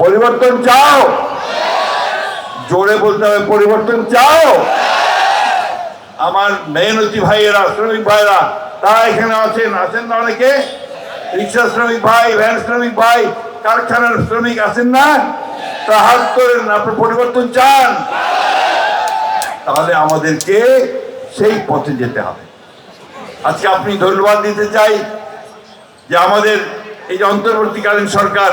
পরিবর্তন চাও? জোরে বলতে হবে, পরিবর্তন চাও? আমার মেহনতি ভাইয়েরা, শ্রমিক ভাইয়েরা, তারা এখানে আছেন আছেন না অনেকে? রিক্সা শ্রমিক ভাই, ভ্যান শ্রমিক ভাই, কারখানার শ্রমিক আছেন না? তা হাত করেন আপনি পরিবর্তন চান। তাহলে আমাদেরকে সেই পথে যেতে হবে। আজকে আপনি ধন্যবাদ দিতে চাই যে আমাদের এই যে অন্তর্বর্তীকালীন সরকার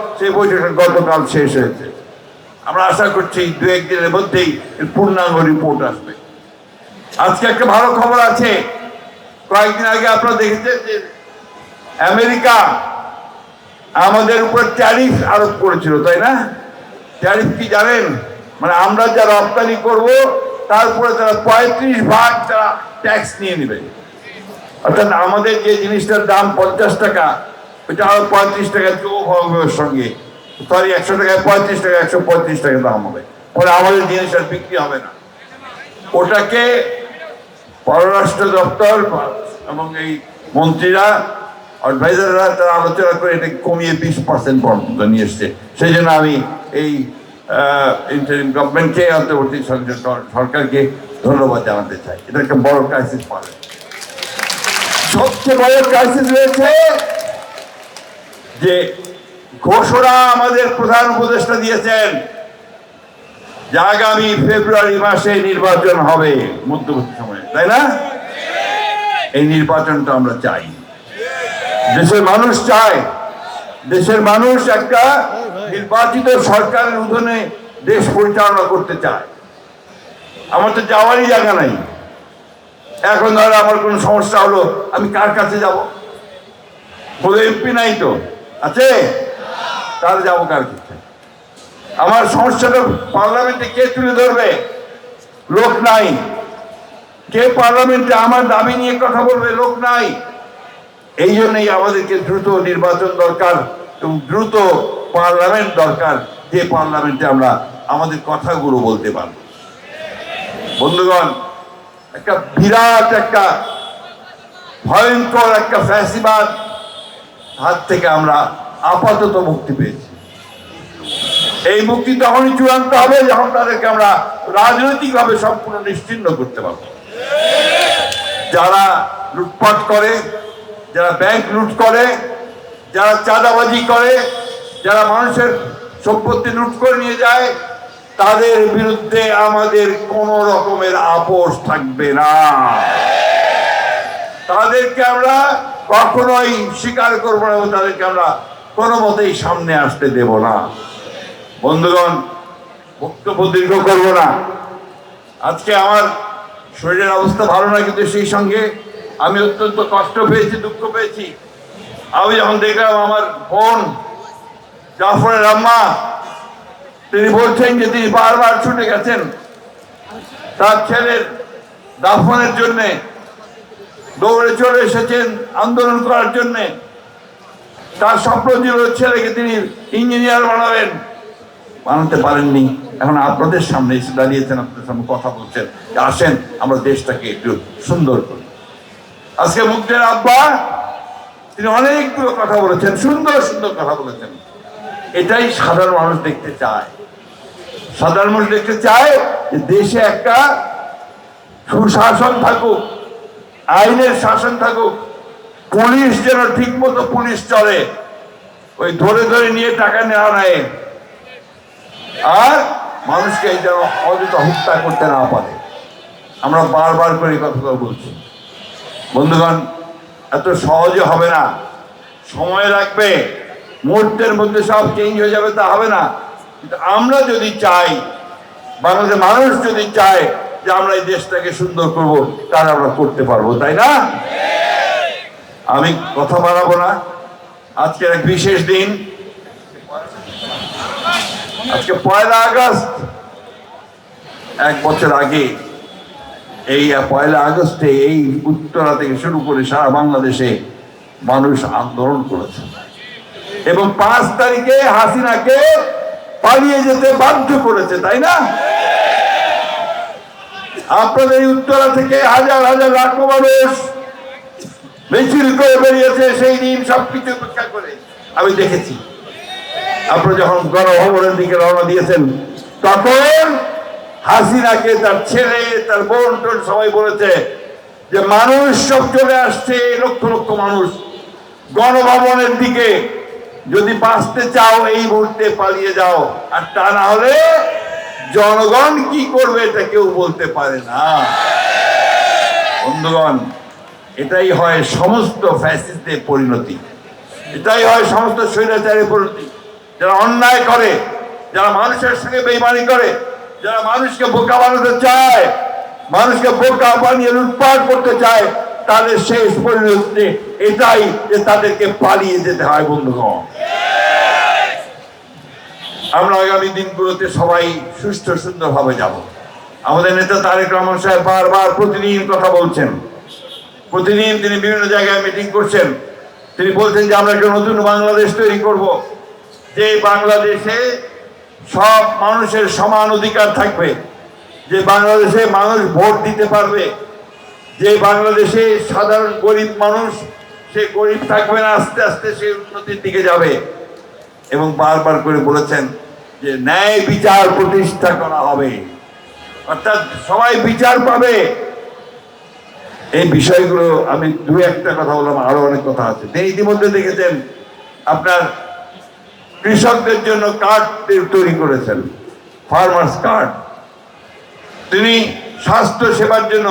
সেই বৈঠকটা গতকাল শেষ হয়েছে। আমরা আশা করছি দু একদিনের মধ্যেই পূর্ণাঙ্গ রিপোর্ট আসবে। আজকে একটা ভালো খবর আছে। কয়েকদিন আগে আপনারা দেখেছেন যে আমেরিকা আমাদের উপর ট্যারিফ আরোপ করেছিল, তাই না? ট্যারিফ কি জানেন? মানে আমরা যা রপ্তানি করব তারপরে তারা পঁয়ত্রিশ ভাগ তারা ট্যাক্স নিয়ে নেবে। অর্থাৎ আমাদের যে জিনিসটার দাম পঞ্চাশ টাকা ওইটা আরও পঁয়ত্রিশ টাকা হবে সঙ্গে। সরি একশো টাকায় পঁয়ত্রিশ টাকা, একশো পঁয়ত্রিশ টাকা দাম হবে। পরে আমাদের জিনিস আর বিক্রি হবে না। ওটাকে পররাষ্ট্র দপ্তর এবং এই মন্ত্রীরা অ্যাডভাইজাররা তারা আলোচনা করে এটা কমিয়ে বিশ পার্সেন্ট পর্যন্ত নিয়ে এসছে। সেই জন্য আমি এই ইন্টারিম গভর্নমেন্টকে অন্তর্বর্তী সরকারকে ধন্যবাদ জানাতে চাই। এটা একটা বড় ক্রাইসিস পাবে। সবচেয়ে বড় ক্রাইসিস রয়েছে যে ঘোষণা আমাদের প্রধান উপদেষ্টা দিয়েছেন যে আগামী ফেব্রুয়ারি মাসে নির্বাচন হবে মধ্যবর্তী সময়ে, তাই না? এই নির্বাচনটা আমরা চাই। দেশের মানুষ চায়। দেশের মানুষ একটা নির্বাচিত সরকারের উঠোনে দেশ পরিচালনা করতে চায়। আমার তো যাওয়ারই জায়গা নাই। এখন ধরো আমার কোনো সমস্যা হলো, আমি কার কাছে যাব? কোনো এমপি নাই তো। আছে? তাহলে যাব কার কাছে আমার সমস্যাটা পার্লামেন্টে কে তুলে ধরবে? লোক নাই। কে পার্লামেন্টে আমার দাবি নিয়ে কথা বলবে? লোক নাই। এই জন্যই আমাদেরকে দ্রুত নির্বাচন দরকার এবং দ্রুত পার্লামেন্ট দরকার, যে পার্লামেন্টে আমরা আমাদের কথাগুলো বলতে পারব। বন্ধুগণ, একটা বিরাট একটা ভয়ঙ্কর একটা ফ্যাসিবাদ হাত থেকে আমরা আপাতত মুক্তি পেয়েছি। এই মুক্তি তখনই চূড়ান্ত হবে যখন তাদেরকে আমরা রাজনৈতিকভাবে সম্পূর্ণ নিশ্চিন্ন করতে পারব। যারা লুটপাট করে, যারা ব্যাংক লুট করে, যারা চাঁদাবাজি করে, যারা মানুষের সম্পত্তি লুট করে নিয়ে যায়, তাদের বিরুদ্ধে আমাদের কোনো রকমের আপোষ থাকবে না। তাদেরকে আমরা কখনোই স্বীকার করব না তাদেরকে আমরা কোনো মতেই সামনে আসতে দেব না। বন্ধুগণ, বক্তব্য দীর্ঘ করব না। আজকে আমার শরীরের অবস্থা ভালো না কিন্তু সেই সঙ্গে আমি অত্যন্ত কষ্ট পেয়েছি, দুঃখ পেয়েছি। আমি যখন দেখলাম আমার বোন জাফরের আম্মা, তিনি বলছেন যে তিনি বারবার ছুটে গেছেন। তার ছেলের দাফনের জন্যে দৌড়ে চলে এসেছেন আন্দোলন করার জন্যে। তার স্বপ্ন ছিল ছেলেকে তিনি ইঞ্জিনিয়ার বানাবেন। বানাতে পারেননি। এখন আপনাদের সামনে এসে দাঁড়িয়েছেন, আপনাদের সামনে কথা বলছেন। যে আসেন, আমরা দেশটাকে একটু সুন্দর করি। আজকে মুগ্ধের আব্বা, তিনি অনেকগুলো কথা বলেছেন, সুন্দর সুন্দর কথা বলেছেন। এটাই সাধারণ মানুষ দেখতে চায়। সাধারণ মানুষ দেখতে চায় যে দেশে একটা সুশাসন থাকুক আইনের শাসন থাকুক, পুলিশ যেন ঠিক মতো পুলিশ চলে, ওই ধরে ধরে নিয়ে টাকা নেওয়া নেয়। আর মানুষকে যেন অযথা হত্যা করতে না পারে। আমরা বারবার করে কথাগুলো বলছি। বন্ধুগণ, এত সহজে হবে না। সময় লাগবে, মুহূর্তের মধ্যে সব চেঞ্জ হয়ে যাবে, তা হবে না। কিন্তু আমরা যদি চাই, বাংলাদেশের মানুষ যদি চায় যে আমরা এই দেশটাকে সুন্দর করব তাহলে আমরা করতে পারব, তাই না? আমি কথা বাড়াবো না। আজকের এক বিশেষ দিন। আজকে পয়লা আগস্ট। এক বছর আগে, এই পয়লা আগস্টে এই উত্তরা থেকে শুরু করে সারা বাংলাদেশে মানুষ আন্দোলন করেছে। এবং পাঁচ তারিখে হাসিনাকে পালিয়ে যেতে বাধ্য করেছে, তাই না? আপনাদের উত্তরা থেকে হাজার হাজার লাখো মানুষ মিছিল করে বেরিয়েছে, সেই দিন সবকিছু উপেক্ষা করে। আমি দেখেছি। আপনারা যখন গণভবনের দিকে রওনা দিয়েছেন, তখন হাসিনাকে তার ছেলে, তার বোন টোন সবাই বলেছে যে, মানুষ সব চলে আসছে, লক্ষ লক্ষ মানুষ। গণভবনের দিকে যদি বাঁচতে চাও, এই মুহূর্তে পালিয়ে যাও। আর তা না হলে জনগণ কি করবে এটা কেউ বলতে পারে না। বন্ধুগণ, এটাই হয় সমস্ত ফ্যাসিস্টের পরিণতি। এটাই হয় সমস্ত স্বৈরাচারের পরিণতি। যারা অন্যায় করে, যারা মানুষের সঙ্গে বেইমানি করে, যারা মানুষকে বোকা বানাতে চায়, মানুষকে বোকা বানিয়ে লুটপাট করতে চায়, তাদের শেষ পরিণতি এটাই যে তাদেরকে পালিয়ে যেতে হয়, বন্ধুগণ। আমরা আগামী দিনগুলোতে সবাই সুস্থ সুন্দরভাবে যাব। আমাদের নেতা তারেক রহমান সাহেব বারবার প্রতিদিন কথা বলছেন। প্রতিদিন তিনি বিভিন্ন জায়গায় মিটিং করছেন। তিনি বলছেন যে, আমরা একটা নতুন বাংলাদেশ তৈরি করব। যে বাংলাদেশে সব মানুষের সমান অধিকার থাকবে। যে বাংলাদেশে মানুষ ভোট দিতে পারবে। যে বাংলাদেশে সাধারণ গরিব মানুষ, সে গরিব থাকবে না, আস্তে আস্তে সে উন্নতির দিকে যাবে। এবং বারবার করে বলেছেন যে ন্যায় বিচার প্রতিষ্ঠা করা হবে। অর্থাৎ সবাই বিচার পাবে। এই বিষয়গুলো আমি দু একটা কথা বললাম, আরও অনেক কথা আছে। তিনি ইতিমধ্যে দেখেছেন, আপনার কৃষকদের জন্য কার্ড তৈরি করেছেন ফার্মার্স কার্ড। তিনি স্বাস্থ্য সেবার জন্য,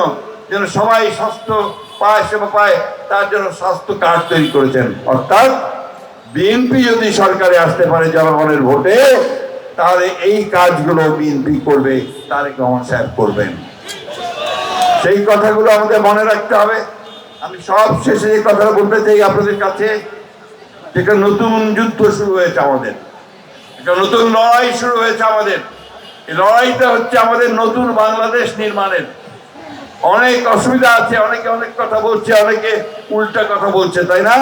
যেন সবাই স্বাস্থ্য পায়, সেবা পায়, তার জন্য স্বাস্থ্য কার্ড তৈরি করেছেন। অর্থাৎ বিএনপি যদি সরকারে আসতে পারে জনগণের ভোটে, তাহলে এই কাজগুলো বিএনপি করবে, তারেক রহমান সাহেব করবেন। সেই কথাগুলো আমাদের মনে রাখতে হবে। আমি সব শেষে এই কথাটা বলতে চাই আপনাদের কাছে, যেটা নতুন যুদ্ধ শুরু হয়েছে আমাদের। একটা নতুন লড়াই শুরু হয়েছে আমাদের। এই লড়াইটা হচ্ছে আমাদের নতুন বাংলাদেশ নির্মাণের। অনেক অসুবিধা আছে, অনেকে অনেক কথা বলছে, অনেকে উল্টা কথা বলছে, তাই না?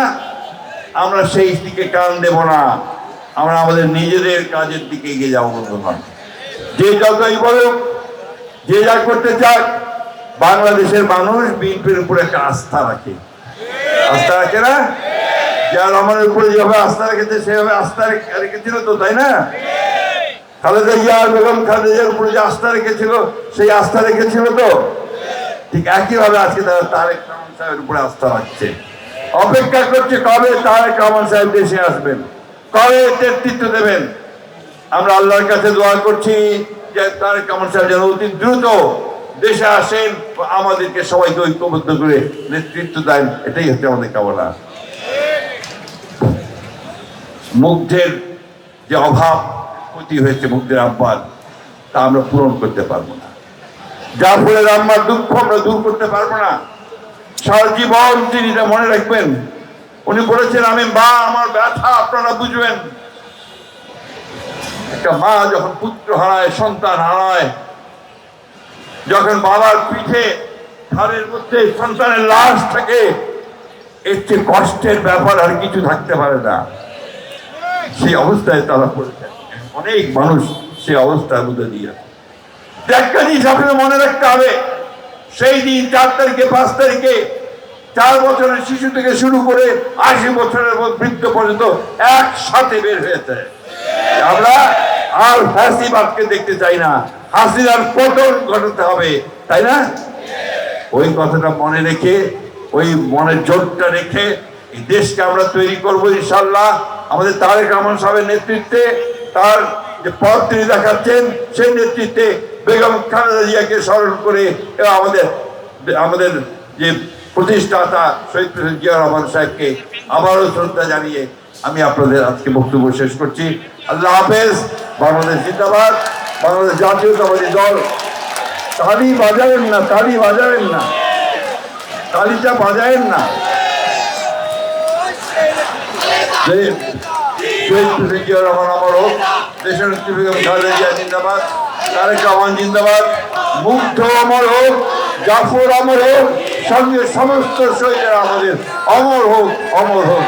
আমরা সেই দিকে কান দেব না। আমরা আমাদের নিজেদের কাজের দিকে এগিয়ে যাব বন্ধুগণ যে যতই বলুক, যে যা করতে চাক, বাংলাদেশের মানুষ বিএনপির উপরে একটা আস্থা রাখে। আস্থা রাখে না? যার রহমানের উপরে যেভাবে আস্থা রেখেছে, সেভাবে আস্থা রেখে- রেখেছিল তো, তাই না? খালেদা জিয়ার বেগম খালেদার উপরে যে আস্থা রেখেছিল, সেই আস্থা রেখেছিল তো? ঠিক একইভাবে আজকে তারা তারেক সাহেবের উপরে আস্থা রাখছে। অপেক্ষা করছে কবে তারেক রহমান সাহেব দেশে আসবেন। কবে নেতৃত্ব দেবেন? আমরা আল্লাহর কাছে দোয়া করছি যে তারেক রহমান সাহেব যেন অতি দ্রুত দেশে আসেন, আমাদেরকে সবাইকে ঐক্যবদ্ধ করে নেতৃত্ব দেন। এটাই হচ্ছে আমাদের কামনা। মুগ্ধের যে অভাব, ক্ষতি হয়েছে মুগ্ধের আব্বার তা আমরা পূরণ করতে পারব না। জাফরের আম্মার দুঃখ আমরা দূর করতে পারব না। সারা জীবন তিনি এটা মনে রাখবেন। উনি বলেছেন, আমি মা, আমার ব্যথা, আপনারা বুঝবেন। একটা মা যখন পুত্র হারায়, সন্তান হারায়, যখন বাবার পিঠে ঘরের মধ্যে সন্তানের লাশ থাকে, এর চেয়ে কষ্টের ব্যাপার আর কিছু থাকতে পারে না। সেই অবস্থায় তারা পড়েছেন অনেক মানুষ সেই অবস্থার মধ্যে দিয়ে। একটা জিনিস আপনাকে মনে রাখতে হবে। সেই দিন চার তারিখে, পাঁচ তারিখে চার বছরের শিশু থেকে শুরু করে আশি বছরের বৃদ্ধ পর্যন্ত একসাথে বের হয়েছে। আমরা আর ফ্যাসিবাদকে দেখতে চাই না। হাসিনার পতন ঘটাতে হবে, তাই না? ওই কথাটা মনে রেখে, ওই মনের জোরটা রেখে এই দেশকে আমরা তৈরি করব ইনশাল্লাহ আমাদের তারেক রহমান সাহেবের নেতৃত্বে তার যে পথ তিনি দেখাচ্ছেন, সেই নেতৃত্বে বেগম খালেদা জিয়াকে স্মরণ করে আমাদের আমাদের যে প্রতিষ্ঠাতা শহীদ প্রেসিডেন্ট জিয়া রহমান সাহেবকে আবারও শ্রদ্ধা জানিয়ে আমি আপনাদের আজকে বক্তব্য শেষ করছি। আল্লাহ হাফেজ, বাংলাদেশ জিন্দাবাদ, বাংলাদেশ জাতীয়তাবাদী দল। তালি বাজাবেন না, তালি বাজাবেন না। তালিটা বাজাবেন না। শহীদ প্রেসিডেন্ট জিয়া রহমান হোক দেশের জিন্দাবাদ। জিন্দাবাদ। অমর হোক জাফর অমর হোক সঙ্গে সমস্ত শরীরের আমাদের অমর হোক অমর হোক।